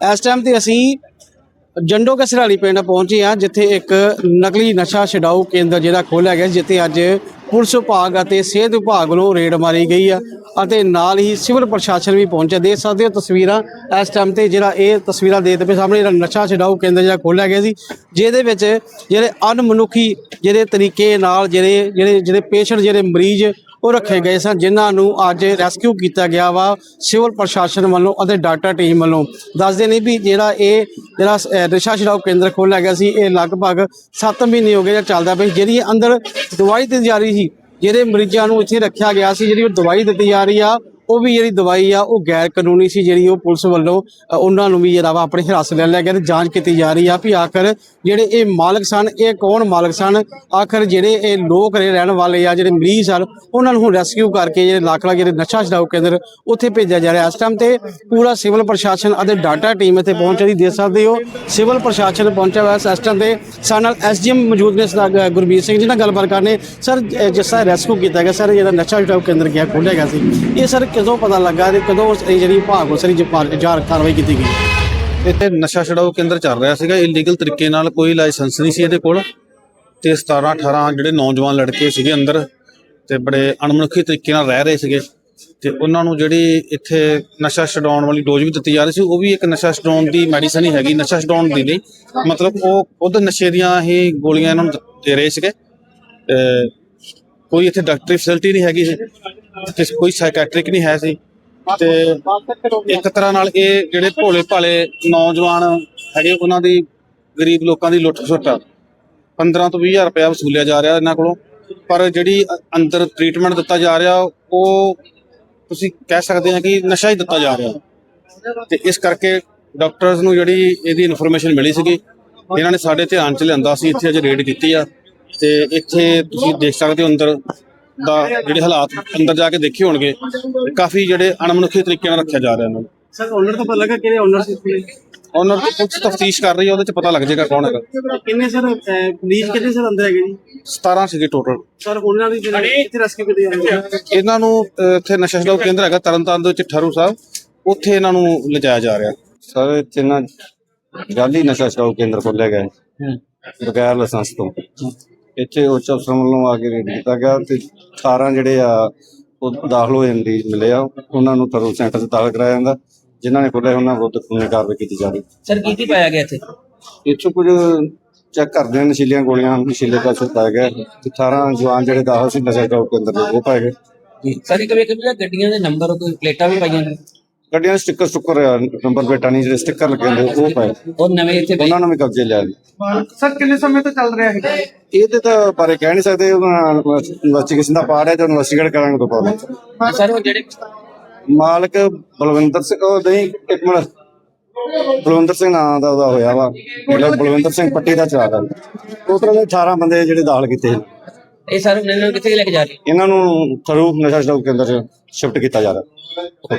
ਇਸ ਟਾਈਮ ਤੇ ਅਸੀਂ ਜੰਡੋ ਕਸਰਾਲੀ ਪਿੰਡ ਪਹੁੰਚੇ ਆ ਜਿੱਥੇ ਇੱਕ ਨਕਲੀ ਨਸ਼ਾ ਛਡਾਊ ਕੇਂਦਰ ਜਿਹੜਾ ਖੋਲ੍ਹਿਆ ਗਿਆ ਜਿੱਥੇ ਅੱਜ ਪੁਲਿਸ ਵਿਭਾਗ ਅਤੇ ਸਿਹਤ ਵਿਭਾਗ ਵੱਲੋਂ ਰੇਡ ਮਾਰੀ ਗਈ ਆ ਅਤੇ ਨਾਲ ਹੀ ਸਿਵਲ ਪ੍ਰਸ਼ਾਸਨ ਵੀ ਪਹੁੰਚਿਆ। ਦੇ ਸਕਦੇ ਹੋ ਤਸਵੀਰਾਂ, ਇਸ ਟਾਈਮ ਤੇ ਜਿਹੜਾ ਇਹ ਤਸਵੀਰਾਂ ਦੇ ਪਏ ਸਾਹਮਣੇ ਜਿਹੜਾ ਨਸ਼ਾ ਛਡਾਊ ਕੇਂਦਰ ਜਿਹੜਾ ਖੋਲ੍ਹਿਆ ਗਿਆ ਸੀ, ਜਿਹਦੇ ਵਿੱਚ ਜਿਹੜੇ ਅਨਮਨੁੱਖੀ ਜਿਹੜੇ ਤਰੀਕੇ ਨਾਲ ਜਿਹੜੇ ਜਿਹੜੇ ਜਿਹੜੇ ਪੇਸ਼ੈਂਟ ਜਿਹੜੇ ਮਰੀਜ਼ ਉਹ ਰੱਖੇ ਗਏ ਸਨ, ਜਿਨ੍ਹਾਂ ਨੂੰ ਅੱਜ ਰੈਸਕਿਊ ਕੀਤਾ ਗਿਆ ਵਾ, ਸਿਵਲ ਪ੍ਰਸ਼ਾਸਨ ਵੱਲੋਂ ਅਤੇ ਡਾਕਟਰ ਟੀਮ ਵੱਲੋਂ ਦੱਸਦੇ ਨੇ ਵੀ ਜਿਹੜਾ ਇਹ, ਜਿਹੜਾ ਨਸ਼ਾ ਛਡਾਊ ਕੇਂਦਰ ਖੋਲ੍ਹਿਆ ਗਿਆ ਸੀ, ਇਹ ਲਗਭਗ 7 ਮਹੀਨੇ ਹੋ ਗਏ ਜਾਂ ਚੱਲਦਾ ਪਿਆ ਸੀ। ਜਿਹੜੀ ਅੰਦਰ ਦਵਾਈ ਦਿੱਤੀ ਜਾ ਰਹੀ ਸੀ, ਜਿਹੜੇ ਮਰੀਜ਼ਾਂ ਨੂੰ ਇੱਥੇ ਰੱਖਿਆ ਗਿਆ ਸੀ, ਜਿਹੜੀ ਉਹ ਦਵਾਈ ਦਿੱਤੀ ਜਾ ਰਹੀ ਆ ਉਹ ਵੀ ਜਿਹੜੀ ਦਵਾਈ ਆ, ਉਹ ਗੈਰ ਕਾਨੂੰਨੀ ਸੀ ਜਿਹੜੀ ਉਹ ਪੁਲਿਸ ਵੱਲੋਂ ਉਹਨਾਂ ਨੂੰ ਵੀ ਜਿਹੜਾ ਵਾ ਆਪਣੇ ਹਿਰਾਸਤ ਲੈ ਲਿਆ ਗਿਆ ਤੇ ਜਾਂਚ ਕੀਤੀ ਜਾ ਰਹੀ ਆ ਵੀ ਆਖਰ ਜਿਹੜੇ ਇਹ ਮਾਲਕ ਸਨ, ਇਹ ਕੌਣ ਮਾਲਕ ਸਨ? ਆਖਰ ਜਿਹੜੇ ਇਹ ਲੋਕ ਰਹੇ ਰਹਿਣ ਵਾਲੇ ਆ, ਜਿਹੜੇ ਮਰੀਜ਼ ਸਨ ਉਹਨਾਂ ਨੂੰ ਰੈਸਕਿਊ ਕਰਕੇ ਜਿਹੜੇ ਲਾਖਲਾ ਜਿਹੜੇ ਨਸ਼ਾ ਛਡਾਊ ਕੇਂਦਰ ਉੱਥੇ ਭੇਜਿਆ ਜਾ ਰਿਹਾ ਇਸ ਟਾਈਮ ਤੇ ਪੂਰਾ ਸਿਵਲ ਪ੍ਰਸ਼ਾਸਨ ਅਤੇ ਡਾਟਾ ਟੀਮ ਇੱਥੇ ਪਹੁੰਚ ਰਹੀ ਦੇ ਸਕਦੇ ਹੋ, ਸਿਵਲ ਪ੍ਰਸ਼ਾਸਨ ਪਹੁੰਚਿਆ ਹੋਇਆ ਇਸ ਟਾਈਮ ਤੇ ਸਾਡੇ ਨਾਲ ਐਸਡੀਐਮ ਮੌਜੂਦ ਨੇ ਸਰਦਾਰ ਗ- ਗੁਰਬੀਰ ਸਿੰਘ ਜੀ ਨਾਲ ਗੱਲਬਾਤ ਕਰਨੇ। ਸਰ ਜਿਸ ਤਰ੍ਹਾਂ ਰੈਸਕਿਊ ਕੀਤਾ ਗਿਆ, ਸਰ, ਜਿਹੜਾ ਨਸ਼ਾ ਛਡਾਊ ਕੇਂਦਰ ਗਿਆ ਖੋਲ੍ਹਿਆ ਗਿਆ ਸੀ, ਇਹ ਸਰ ਕਦੋਂ ਪਤਾ ਲੱਗਾ ਤੇ ਕਦੋਂ ਉਸ- ਇਹ ਜਿਹੜੀ ਭਾਗ ਉਸ ਜਾਰ ਕਾਰਵਾਈ ਕੀਤੀ ਗਈ? ਇੱਥੇ ਨਸ਼ਾ ਛਡਾਊ ਕੇਂਦਰ ਚੱਲ ਰਿਹਾ ਸੀਗਾ ਇਲੀਗਲ ਤਰੀਕੇ ਨਾਲ ਕੋਈ ਲਾਇਸੈਂਸ ਨਹੀਂ ਸੀ ਇਹਦੇ ਕੋਲ। ਤੇ 17 18 ਜਿਹੜੇ ਨੌਜਵਾਨ ਲੜਕੇ ਸੀਗੇ ਅੰਦਰ ਤੇ ਬੜੇ ਅਣਮਨੁੱਖੀ ਤਰੀਕੇ ਨਾਲ ਰਹਿ ਰਹੇ ਸੀਗੇ। ਤੇ ਉਹਨਾਂ ਨੂੰ ਜਿਹੜੀ ਇੱਥੇ ਨਸ਼ਾ ਛਡਾਉਣ ਵਾਲੀ ਡੋਜ਼ ਵੀ ਦਿੱਤੀ ਜਾ ਰਹੀ ਸੀ, ਉਹ ਵੀ ਇੱਕ ਨਸ਼ਾ ਛਡਾਉਣ ਦੀ ਮੈਡੀਸਨ ਹੀ ਹੈਗੀ, ਨਸ਼ਾ ਛਡਾਉਣ ਦੀ ਨਹੀਂ। ਮਤਲਬ ਉਹ ਉਹਦੇ ਨਸ਼ੇ ਦੀਆਂ ਹੀ ਗੋਲੀਆਂ ਇਹਨਾਂ ਨੂੰ ਦੇ ਰਹੇ ਸੀਗੇ। ਤੇ ਕੋਈ ਇੱਥੇ ਡਾਕਟਰੀ ਫੈਸਿਲਿਟੀ ਨਹੀਂ ਹੈਗੀ ਤੇ ਕੋਈ ਸਾਈਕੈਟ੍ਰਿਕ ਨਹੀਂ ਹੈ ਸੀ। ਤੇ ਇੱਕ ਤਰ੍ਹਾਂ ਨਾਲ ਇਹ ਜਿਹੜੇ ਭੋਲੇ ਭਾਲੇ ਨੌਜਵਾਨ ਹੈਗੇ, ਉਹਨਾਂ ਦੀ ਗਰੀਬ ਲੋਕਾਂ ਦੀ ਲੁੱਟ ਖਸੁੱਟ ਆ। 15 ਤੋਂ 20000 ਰੁਪਇਆ ਵਸੂਲਿਆ ਜਾ ਰਿਹਾ ਇਹਨਾਂ ਕੋਲੋਂ। ਪਰ ਜਿਹੜੀ ਅੰਦਰ ਟ੍ਰੀਟਮੈਂਟ ਦਿੱਤਾ ਜਾ ਰਿਹਾ, ਉਹ ਤੁਸੀਂ ਕਹਿ ਸਕਦੇ ਆ ਕਿ ਨਸ਼ਾ ਹੀ ਦਿੱਤਾ ਜਾ ਰਿਹਾ। ਤੇ ਇਸ ਕਰਕੇ ਡਾਕਟਰਸ ਨੂੰ ਜਿਹੜੀ ਇਹਦੀ ਇਨਫੋਰਮੇਸ਼ਨ ਮਿਲੀ ਸੀਗੀ, ਇਹਨਾਂ ਨੇ ਸਾਡੇ ਧਿਆਨ ਚ ਲਿਆਂਦਾ ਸੀ, ਇੱਥੇ ਅੱਜ ਰੇਡ ਕੀਤੀ ਆ। ਤੇ ਇੱਥੇ ਤੁਸੀਂ ਦੇਖ ਸਕਦੇ ਹੋ ਅੰਦਰ ਦਾ ਜਿਹੜੇ ਹਾਲਾਤ ਅੰਦਰ ਜਾ ਕੇ ਦੇਖੇ ਹੋਣਗੇ ਕਾਫੀ ਜਿਹੜੇ ਅਣਮਨੁੱਖੀ ਤਰੀਕੇ ਨਾਲ ਰੱਖਿਆ ਜਾ ਰਿਹਾ ਇਹਨਾਂ ਨੂੰ। ਸਰ ਓਨਰ ਤੋਂ ਪਤਾ ਲੱਗਾ ਕਿਹੜੇ ਓਨਰ ਸੀ? ਉਹਨਾਂ ਦੀ ਪੁਲਿਸ ਤਫਤੀਸ਼ ਕਰ ਰਹੀ ਹੈ ਉਹਦੇ ਚ ਪਤਾ ਲੱਗ ਜਾਏਗਾ ਕੌਣ ਹੈਗਾ। ਕਿੰਨੇ ਸਰ ਪੁਲਿਸ ਕਿੰਨੇ ਸਰ ਅੰਦਰ ਹੈਗੇ ਜੀ? 17 ਸੀਗੇ ਟੋਟਲ ਸਰ ਉਹਨਾਂ ਦੀ ਜਿਹੜੀ ਇੱਥੇ ਰੈਸਕਿਊ ਕੀਤੀ ਜਾਂਦੀ ਇਹਨਾਂ ਨੂੰ ਇੱਥੇ ਨਸ਼ਾ ਛਡਾਊ ਕੇਂਦਰ ਹੈਗਾ ਤਰਨਤਾਰਨ ਦੇ ਵਿੱਚ ਠਰੂ ਸਾਹਿਬ। ਉੱਥੇ ਇਹਨਾਂ ਨੂੰ ਲਿਜਾਇਆ ਜਾ ਰਿਹਾ। ਸਰ ਇੱਥੇ ਨਾ ਜਾਲੀ ਨਸ਼ਾ ਛਡਾਊ ਕੇਂਦਰ ਖੋਲ੍ਹਿਆ ਗਿਆ ਹੈ। ਬਗੈਰ ਲਾਇਸੈਂਸ ਤੋਂ। ਇੱਥੇ ਉੱਚ ਅਫਸਰਾਂ ਵੱਲੋਂ ਆ ਕੇ ਰੇਡ ਕੀਤਾ ਗਿਆ ਤੇ 18 ਜਿਹੜੇ ਆ ਉਹ ਦਾਖਲ ਹੋਏ ਮਰੀਜ਼ ਮਿਲੇ ਆ। ਉਹਨਾਂ ਨੂੰ ਥਰੂ ਸੈਂਟਰ 'ਚ ਦਾਖਲ ਕਰਾਇਆ ਜਾਂਦਾ ਜਿਨ੍ਹਾਂ ਨੇ ਖੋਲ੍ਹਿਆ ਉਹਨਾਂ ਵਿਰੁੱਧ ਕਾਨੂੰਨੀ ਕਾਰਵਾਈ ਕੀਤੀ ਜਾ ਰਹੀ। ਸਰ ਕੀ ਕੀ ਪਾਇਆ ਗਿਆ ਇੱਥੇ? ਇੱਥੋਂ ਕੁਝ ਚੈੱਕ ਕਰਦੇ ਹਾਂ ਨਸ਼ੀਲੀਆਂ ਗੋਲੀਆਂ ਨਸ਼ੀਲੇ ਪਾਸੇ ਪਾਇਆ ਗਿਆ। ਤੇ 18 ਜਵਾਨ ਜਿਹੜੇ ਦਾਖਲ ਸੀ ਨਸ਼ਾ ਕੇਂਦਰ ਦੇ ਉਹ ਪਾਏ ਗਏ। ਸਰ ਇੱਕ ਵੇਖ ਵੀ ਗੱਡੀਆਂ ਦੇ ਨੰਬਰ ਕੋਈ ਪਲੇਟਾਂ ਵੀ ਪਾਈਆਂ ਨੇ? ਗੱਡੀਆਂ ਦੇ ਸਟicker ਨੰਬਰ ਪਲੇਟਾਂ ਨਹੀਂ ਜਿਹੜੇ ਸਟicker ਲੱਗੇ ਹੁੰਦੇ ਉਹ ਪਾਏ। ਉਹ ਨਵੇਂ ਇੱਥੇ। ਉਹਨਾਂ ਨੂੰ ਵੀ ਕਬਜ਼ੇ ਲਿਆ ਲਿਆ ਸਰ ਕਿੰਨੇ ਸਮੇਂ ਤੋਂ ਚੱਲ ਰਿਹਾ ਹੈ ਇਹਦੇ ਤਾਂ ਬਾਰੇ ਕਹਿ ਨਹੀਂ ਸਕਦੇ ਇਨਵੈਸਟੀਗੇਸ਼ਨ ਦਾ ਪਾਰਟ ਹੈ ਤੇ ਇਨਵੈਸਟੀਗੇਟ ਕਰਾਂਗੇ ਤੋਂ ਬਾਅਦ ਸਰ ਉਹ ਜਿਹੜੇ ਮਾਲਕ ਬਲਵਿੰਦਰ ਸਿੰਘ ਉਹ ਨਹੀਂ ਇੱਕ ਮਿੰਟ। ਬਲਵਿੰਦਰ ਸਿੰਘ ਨਾਂ ਦਾ ਉਹਦਾ ਹੋਇਆ ਵਾ। ਜਿਹੜਾ ਬਲਵਿੰਦਰ ਸਿੰਘ ਪੱਟੀ ਦਾ ਚਲਾਦਾ ਟੋਟਲ 18 ਬੰਦੇ ਜਿਹੜੇ ਦਾਖਲ ਕੀਤੇ। ਇਹ ਸਰ ਇਹਨਾਂ ਨੂੰ ਕਿੱਥੇ ਲੈ ਕੇ ਜਾ ਰਹੇ? ਇਹਨਾਂ ਨੂੰ ਥਰੂ ਨਸ਼ਾ ਛਡਾਊ ਕੇਂਦਰ ਚ ਸ਼ਿਫਟ ਕੀਤਾ ਜਾ ਰਿਹਾ।